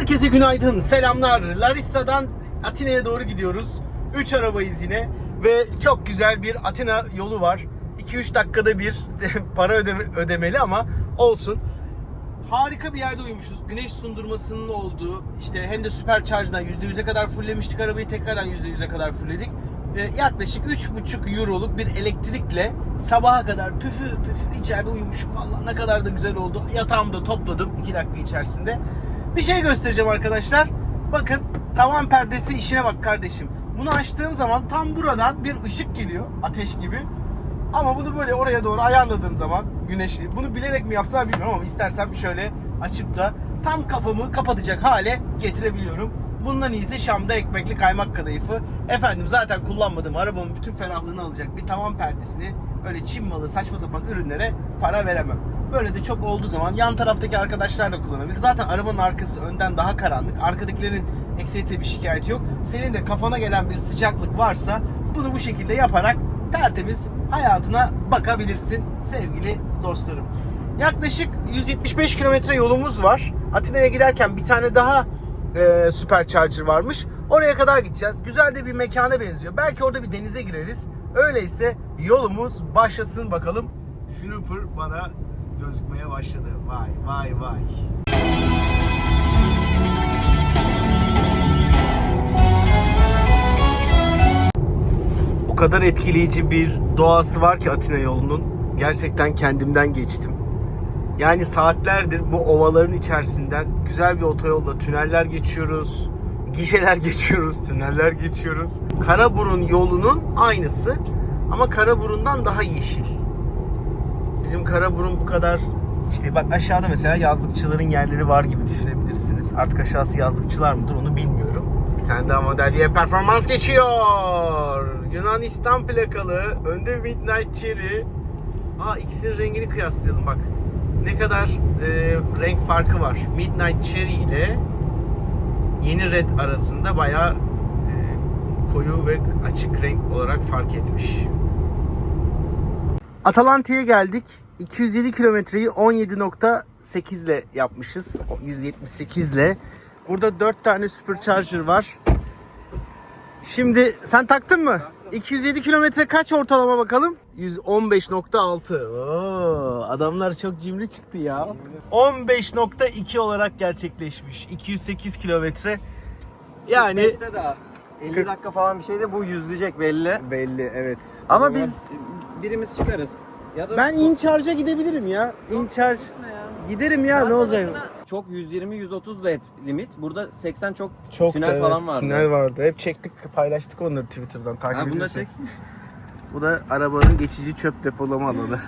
Herkese günaydın, selamlar. Larissa'dan Atina'ya doğru gidiyoruz. 3 arabayız yine ve çok güzel bir Atina yolu var. 2-3 dakikada bir para ödeme, ödemeli ama olsun. Harika bir yerde uyumuşuz. Güneş sundurmasının olduğu, işte hem de süpercharge'dan %100'e kadar fulllemiştik arabayı tekrardan %100'e kadar fullledik. Ee, yaklaşık 3,5 euroluk bir elektrikle sabaha kadar püfü püfü içeride uyumuşum. Vallahi ne kadar da güzel oldu. Yatağımı da topladım 2 dakika içerisinde. Bir şey göstereceğim arkadaşlar. Bakın tavan perdesi işine bak kardeşim. Bunu açtığım zaman tam buradan bir ışık geliyor ateş gibi. Ama bunu böyle oraya doğru ayarladığım zaman güneşli. Bunu bilerek mi yaptılar bilmiyorum ama istersem şöyle açıp da tam kafamı kapatacak hale getirebiliyorum. Bundan iyisi Şam'da ekmekli kaymak kadayıfı. Efendim zaten kullanmadığım arabamın bütün ferahlığını alacak bir tavan perdesini öyle Çin malı saçma sapan ürünlere para veremem. Böyle de çok olduğu zaman yan taraftaki arkadaşlar da kullanabilir. Zaten arabanın arkası önden daha karanlık. Arkadakilerin ekserite bir şikayeti yok. Senin de kafana gelen bir sıcaklık varsa bunu bu şekilde yaparak tertemiz hayatına bakabilirsin sevgili dostlarım. Yaklaşık 175 kilometre yolumuz var. Atina'ya giderken bir tane daha e, supercharger varmış. Oraya kadar gideceğiz. Güzel de bir mekana benziyor. Belki orada bir denize gireriz. Öyleyse yolumuz başlasın bakalım. Schnupper bana gözükmeye başladı. Vay vay vay. O kadar etkileyici bir doğası var ki Atina yolunun. Gerçekten kendimden geçtim. Yani saatlerdir bu ovaların içerisinden güzel bir otoyolda tüneller geçiyoruz. Gişeler geçiyoruz, tüneller geçiyoruz. Karaburun yolunun aynısı ama Karaburun'dan daha yeşil. Bizim Karaburun bu kadar işte bak aşağıda mesela yazlıkçıların yerleri var gibi düşünebilirsiniz. Artık aşağısı yazlıkçılar mıdır onu bilmiyorum. Bir tane daha modelliye performans geçiyor. Yunanistan plakalı. Önde Midnight Cherry. Aa ikisinin rengini kıyaslayalım bak. Ne kadar e, renk farkı var. Midnight Cherry ile yeni Red arasında bayağı e, koyu ve açık renk olarak fark etmiş. Atalanti'ye geldik. 207 kilometreyi 17.8 ile yapmışız. 178 ile. Burada 4 tane supercharger var. Şimdi sen taktın mı? 207 kilometre kaç ortalama bakalım? 115.6. Oo, adamlar çok cimri çıktı ya. 15.2 olarak gerçekleşmiş. 208 kilometre. Yani 50 dakika falan bir şeyde bu yüzleyecek belli. belli evet. Ama O zaman- biz birimiz çıkarız. Ya da ben in charge'a gidebilirim ya. In charge giderim ya ne olacak? çok 120 130 da hep limit. Burada 80 çok, Çok tünel da evet, falan vardı. Tünel vardı. Hep çektik, paylaştık onları Twitter'dan takip Ha, bunu da ediyorsun. çek. Bu da arabanın geçici çöp depolama alanı.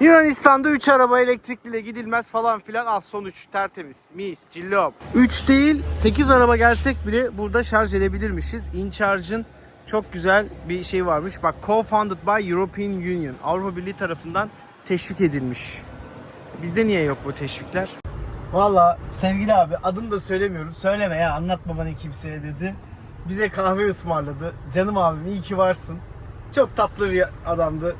Yunanistan'da 3 araba elektrikliyle gidilmez falan filan. Al sonuç tertemiz. Mis, cillop. 3 değil 8 araba gelsek bile burada şarj edebilirmişiz. InCharge'ın çok güzel bir şey varmış. Bak co-funded by European Union. Avrupa Birliği tarafından teşvik edilmiş. Bizde niye yok bu teşvikler? Valla sevgili abi adını da söylemiyorum. Söyleme ya anlatma bana kimseye dedi. Bize kahve ısmarladı. Canım abim iyi ki varsın. Çok tatlı bir adamdı.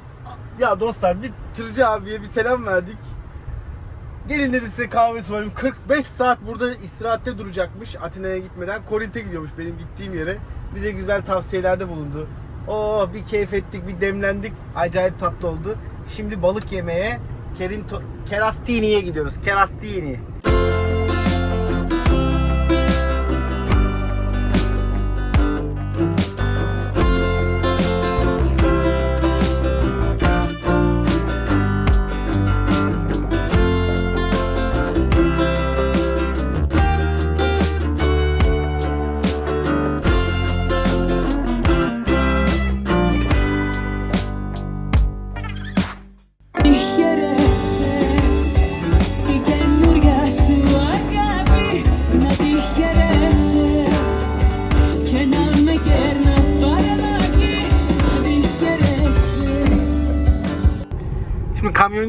Ya dostlar bir tırcı abiye bir selam verdik. Gelin dedi size kahve ısmarlayayım. 45 saat burada istirahatte duracakmış Atina'ya gitmeden. Korint'e gidiyormuş benim gittiğim yere. Bize güzel tavsiyelerde bulundu. Oh bir keyif ettik, bir demlendik. Acayip tatlı oldu. Şimdi balık yemeye Kerinto, Kerastini'ye gidiyoruz. Kerastini.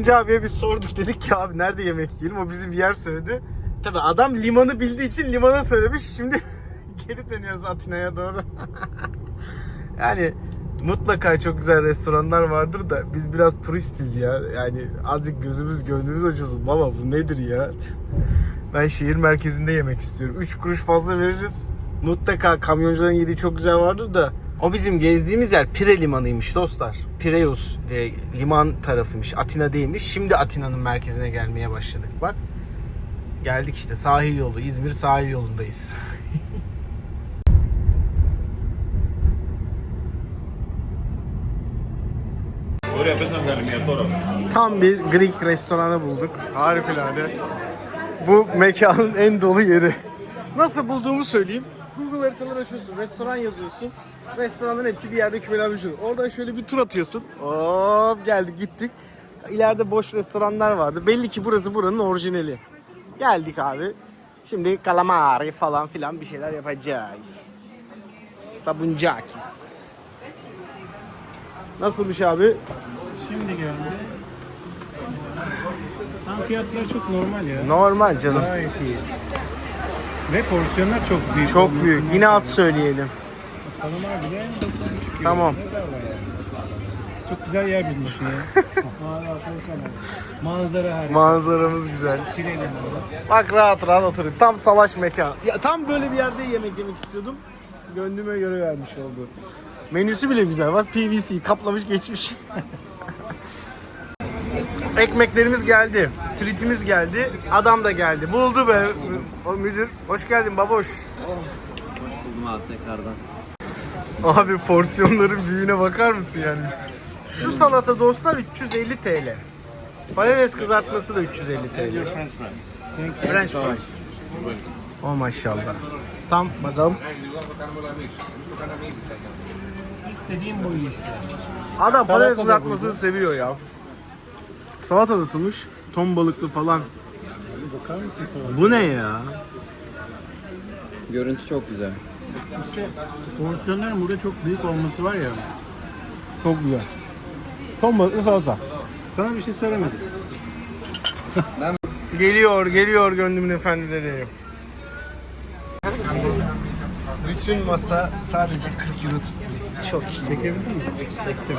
Kamyoncu abiye biz sorduk dedik ki abi nerede yemek yiyelim o bizi bir yer söyledi. Tabi adam limanı bildiği için limana söylemiş. Şimdi geri dönüyoruz Atina'ya doğru. yani mutlaka çok güzel restoranlar vardır da biz biraz turistiz ya. Yani azıcık gözümüz gönlümüz açılsın. Baba bu nedir ya? Ben şehir merkezinde yemek istiyorum. 3 kuruş fazla veririz. Mutlaka kamyoncuların yediği çok güzel vardır da. O bizim gezdiğimiz yer Pire Limanı'ymış dostlar. Pireus diye liman tarafıymış. Atina değilmiş. Şimdi Atina'nın merkezine gelmeye başladık. Bak. Geldik işte sahil yolu. İzmir sahil yolundayız. Tam bir Greek restoranı bulduk. Harikulade. Bu mekanın en dolu yeri. Nasıl bulduğumu söyleyeyim. Google haritaları açıyorsun, restoran yazıyorsun. Restoranların hepsi bir yerde kümelenmiş oluyor. Oradan şöyle bir tur atıyorsun. Hop geldik gittik. İleride boş restoranlar vardı. Belli ki burası buranın orijinali. Geldik abi. Şimdi calamari falan filan bir şeyler yapacağız. Sabuncakis. Nasılmış abi? Şimdi geldi. Tam fiyatlar çok normal ya. Normal canım. Gayet iyi. Ve porsiyonlar çok büyük. Çok büyük. Yine az söyleyelim. Hanıma bile 9,5 euro. Tamam. Çok güzel yer bulmuşsun ya. Manzara harika. Manzaramız güzel. Pireyle. Bak rahat rahat oturuyor. Tam salaş mekan. Ya tam böyle bir yerde yemek yemek istiyordum. Gönlüme göre vermiş oldu. Menüsü bile güzel. Bak PVC kaplamış geçmiş. Ekmeklerimiz geldi. Tritimiz geldi. Adam da geldi. Buldu be. O müdür. Hoş geldin baboş. Buldum abi tekrardan. Abi porsiyonların büyüğüne bakar mısın yani? Şu salata dostlar 350 TL. Patates kızartması da 350 TL. French fries. Oh maşallah. Tam bakalım. İstediğim bu işte. Adam patates da kızartmasını seviyor ya. Salata nasılmış? Ton balıklı falan. Bakar mısın sonra? Bu ne ya? Görüntü çok güzel. İşte porsiyonların burada çok büyük olması var ya. Çok güzel. Ton balıklı salata. Sana bir şey söylemedim. Geliyor, geliyor gönlümün efendileri. Bütün masa sadece 40 euro tuttu. Çok iyi. Çekebildin mi? Çektim.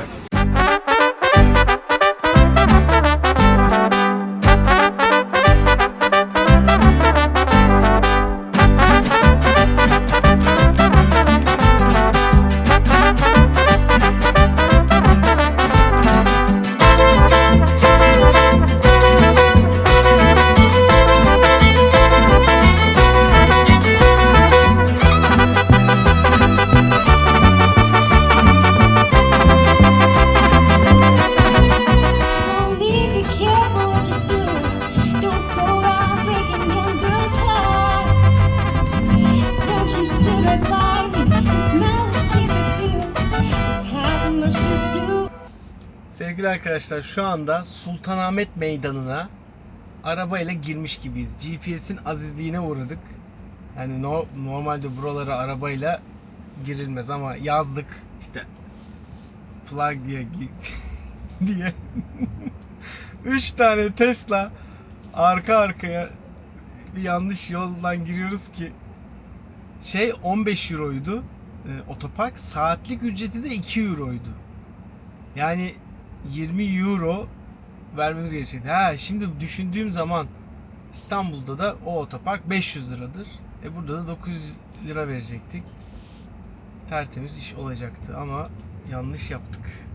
Arkadaşlar şu anda Sultanahmet Meydanı'na arabayla girmiş gibiyiz. GPS'in azizliğine uğradık. Yani no- normalde buralara arabayla girilmez ama yazdık işte plug diye diye 3 tane Tesla arka arkaya bir yanlış yoldan giriyoruz ki şey 15 euroydu e, otopark saatlik ücreti de 2 euroydu. Yani 20 euro vermemiz gerekecekti. Ha şimdi düşündüğüm zaman İstanbul'da da o otopark 500 liradır. E burada da 900 lira verecektik. Tertemiz iş olacaktı ama yanlış yaptık.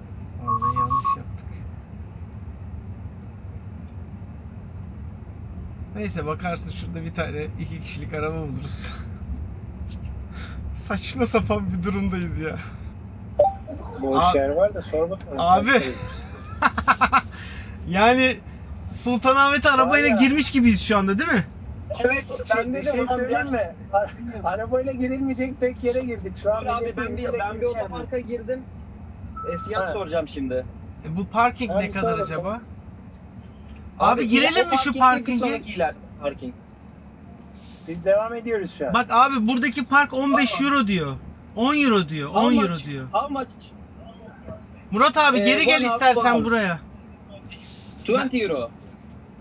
Vallahi yanlış yaptık. Neyse bakarsın şurada bir tane iki kişilik araba buluruz. Saçma sapan bir durumdayız ya. Boş Abi- yer var da sor bakalım. Abi. Yani Sultanahmet'e arabayla girmiş gibiyiz şu anda değil mi? Evet, ben de şey söyleyeyim mi? Arabayla girilmeyecek tek yere girdik. Şu an Abi ben bir, ben bir otoparka girdim. E, fiyat Ha. soracağım şimdi. E, bu parking Abi ne kadar bakalım. acaba? Abi, girelim mi şu parkinge? Parking. Biz devam ediyoruz şu an. Bak abi buradaki park 15 euro diyor. 10 euro diyor. 10 How euro much? diyor. How much? Murat abi Ee, geri gel hour, istersen hour. buraya. 20 euro.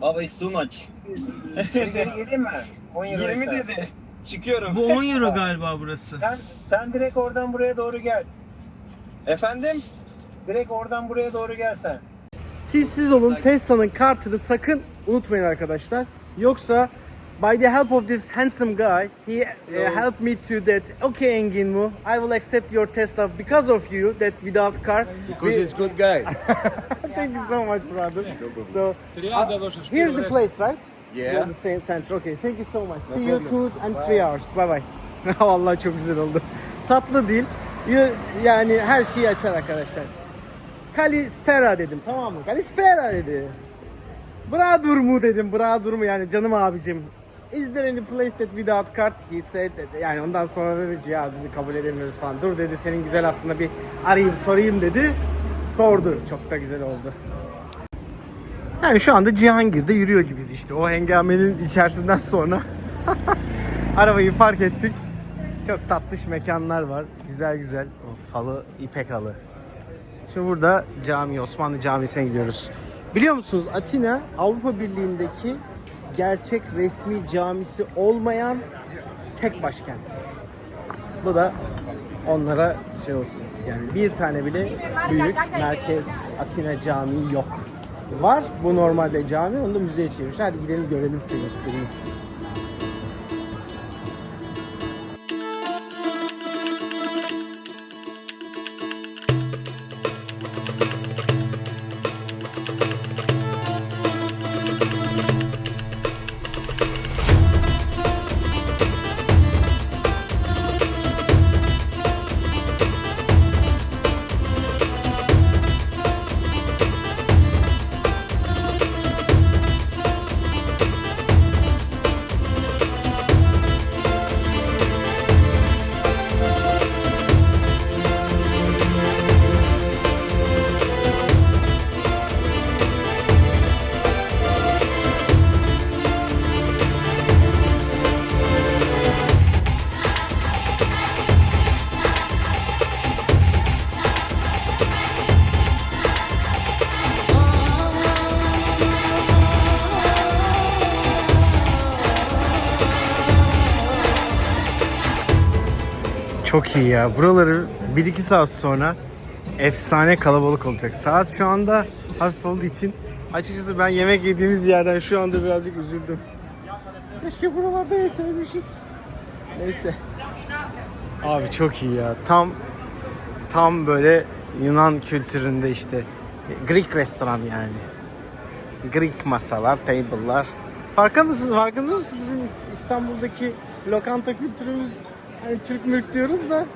Baba it's too much. Geleyim mi? 10 euro 20 ister. dedi. Çıkıyorum. Bu 10 euro galiba burası. Sen, sen direkt oradan buraya doğru gel. Efendim? Direkt oradan buraya doğru gel sen. Siz siz olun Tesla'nın kartını sakın unutmayın arkadaşlar. Yoksa by the help of this handsome guy, he uh, helped me to that. Okay, Enginmu, I will accept your Tesla because of you. That without car. Because we- he's good guy. Thank you so much, brother. So uh, here's the place, right? Yeah. The same center. Okay, thank you so much. See you two and three hours. Bye bye. Vallahi çok güzel oldu. Tatlı dil. Y- Yani her şeyi açar arkadaşlar. Kalispera dedim tamam mı? Kalispera dedi. Bradur mu dedim. Bradur mu yani canım abicim. Is there any place that without card? He said that. Yani ondan sonra dedi ki ya dedi kabul edemiyoruz falan. Dur dedi senin güzel hattına bir arayayım sorayım dedi. Sordu. Çok da güzel oldu. Yani şu anda Cihangir'de yürüyor gibiyiz işte. O hengamenin içerisinden sonra arabayı park ettik. Çok tatlış mekanlar var. Güzel güzel. Of, halı, ipek halı. Şimdi burada cami, Osmanlı Camisi'ne gidiyoruz. Biliyor musunuz Atina Avrupa Birliği'ndeki gerçek resmi camisi olmayan tek başkent. Bu da onlara şey olsun. Yani bir tane bile büyük merkez Atina Camii yok. Var. Bu normalde cami. Onu da müzeye çevirmiş. Hadi gidelim görelim seni. Çok iyi ya. Buraları 1-2 saat sonra efsane kalabalık olacak. Saat şu anda hafif olduğu için açıkçası ben yemek yediğimiz yerden şu anda birazcık üzüldüm. Keşke buralarda yeseymişiz. Neyse. Abi çok iyi ya. Tam tam böyle Yunan kültüründe işte Greek restoran yani. Greek masalar, table'lar. Farkında mısınız? Farkında mısınız? Bizim İst- İstanbul'daki lokanta kültürümüz hani Türk mülk diyoruz da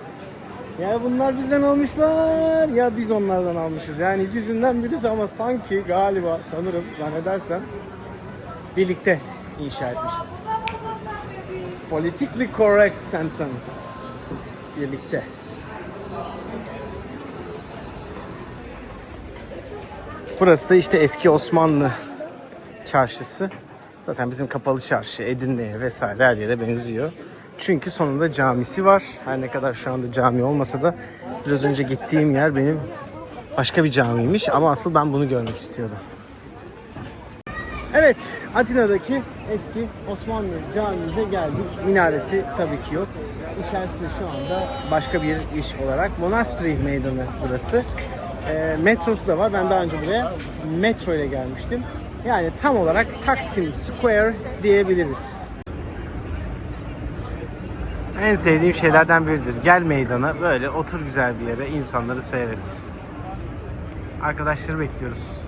ya bunlar bizden almışlar ya biz onlardan almışız. Yani ikisinden birisi ama sanki galiba sanırım zannedersem birlikte inşa etmişiz. Politically correct sentence. Birlikte. Burası da işte eski Osmanlı çarşısı. Zaten bizim kapalı çarşı Edirne'ye vesaire her yere benziyor. Çünkü sonunda camisi var. Her ne kadar şu anda cami olmasa da biraz önce gittiğim yer benim başka bir camiymiş ama asıl ben bunu görmek istiyordum. Evet, Atina'daki eski Osmanlı camimize geldik. Minaresi tabii ki yok. İçerisinde şu anda başka bir iş olarak Monastery Meydanı burası. Ee, metrosu da var. Ben daha önce buraya metro ile gelmiştim. Yani tam olarak Taksim Square diyebiliriz. En sevdiğim şeylerden biridir. Gel meydana böyle otur güzel bir yere insanları seyret. Arkadaşları bekliyoruz.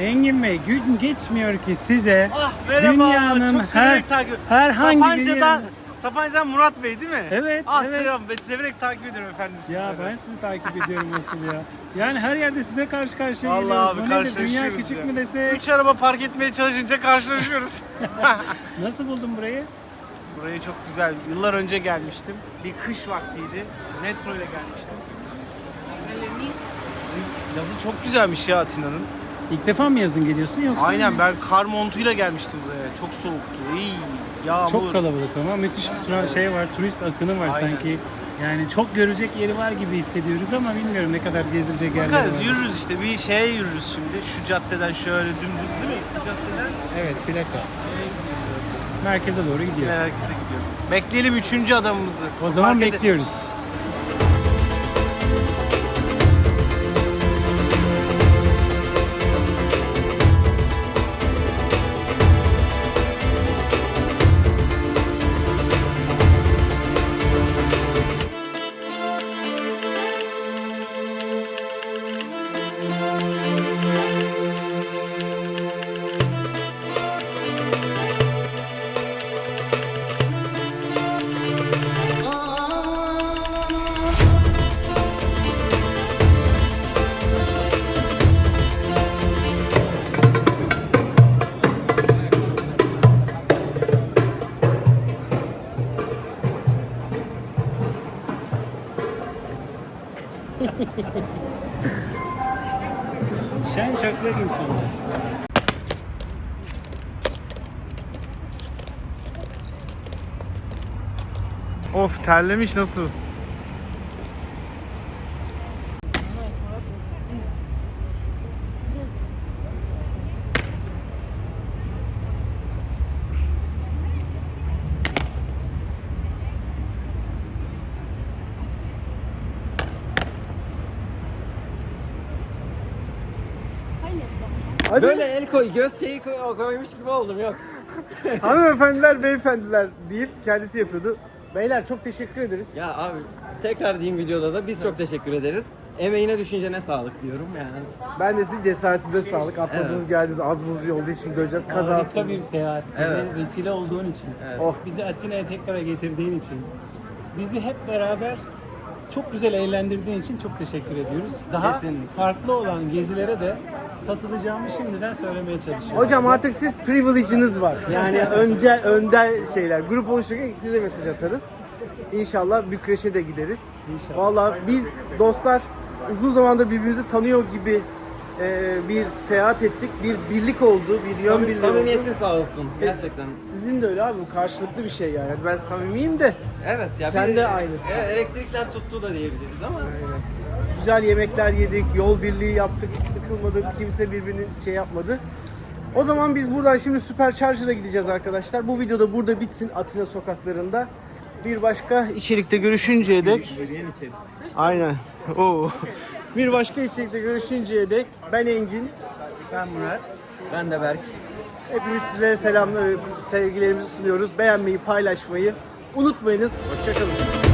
Engin Bey gün geçmiyor ki size Ah Dünyanın çok her- severek takip herhangi bir Sapanca'dan, yerinde- Sapanca'dan Murat Bey değil mi? Evet, Ah evet. selam ben severek takip ediyorum efendim sizleri. Ya ben sizi takip ediyorum nasıl ya. Yani her yerde size karşı karşıya Vallahi geliyoruz. abi Bu nedir? Dünya karşılaşıyoruz küçük ya. mü desek? Üç araba park etmeye çalışınca karşılaşıyoruz. Nasıl buldun burayı? Burayı çok güzel. Yıllar önce gelmiştim. Bir kış vaktiydi. Metro ile gelmiştim. Yazı çok güzelmiş ya Atina'nın. İlk defa mı yazın geliyorsun yoksa? Aynen ben kar montuyla gelmiştim buraya. Çok soğuktu. İyi. Yağmur. Çok kalabalık ama müthiş bir tra- şey var, turist akını var Aynen. sanki. Yani çok görecek yeri var gibi hissediyoruz ama bilmiyorum ne kadar gezilecek yerler Bakarız var. yürürüz işte bir şeye yürürüz şimdi. Şu caddeden şöyle dümdüz değil mi? Bu caddeden Evet, plaka. şey Merkeze doğru gidiyor. merkeze gidiyor. Bekleyelim üçüncü adamımızı. O zaman ede- bekliyoruz. Şen şakrak insanlar. Of terlemiş nasıl? Böyle el koy, göz şeyi koy- koymuş gibi oldum yok. Hanımefendiler, beyefendiler deyip kendisi yapıyordu. Beyler çok teşekkür ederiz. Ya abi tekrar diyeyim videoda da biz çok teşekkür ederiz. Emeğine düşüncene sağlık diyorum yani. Ben de sizin cesaretinize sağlık. Atladınız Evet. geldiniz az buz yolda için döneceğiz. Kazasız. Harika bir seyahat. Evet. Ve vesile olduğun için. Oh. Bizi Atina'ya tekrar getirdiğin için. Bizi hep beraber çok güzel eğlendirdiğin için çok teşekkür ediyoruz. Daha Kesinlikle. farklı olan gezilere de katılacağımı şimdiden söylemeye çalışıyorum. Hocam artık siz privilege'iniz var. Yani önce önder şeyler. Grup oluştururken size mesaj atarız. İnşallah Bükreş'e de gideriz. İnşallah. Vallahi biz dostlar uzun zamandır birbirimizi tanıyor gibi e, bir seyahat ettik. Bir birlik oldu, bir yön Samimi- birliği oldu. Samimiyetin sağ olsun gerçekten. Sizin de öyle abi bu karşılıklı bir şey yani. Ben samimiyim de Evet ya Sen de aynısın. Evet, elektrikler tuttu da diyebiliriz ama güzel yemekler yedik, yol birliği yaptık, hiç sıkılmadık, kimse birbirinin şey yapmadı. O zaman biz buradan şimdi Supercharger'a gideceğiz arkadaşlar. Bu videoda burada bitsin Atina sokaklarında. Bir başka içerikte görüşünceye dek. Aynen. Oo. Bir başka içerikte görüşünceye dek ben Engin. ben Murat, ben de Berk. Hepimiz sizlere selamlar, sevgilerimizi sunuyoruz. Beğenmeyi, paylaşmayı unutmayınız. Hoşçakalın.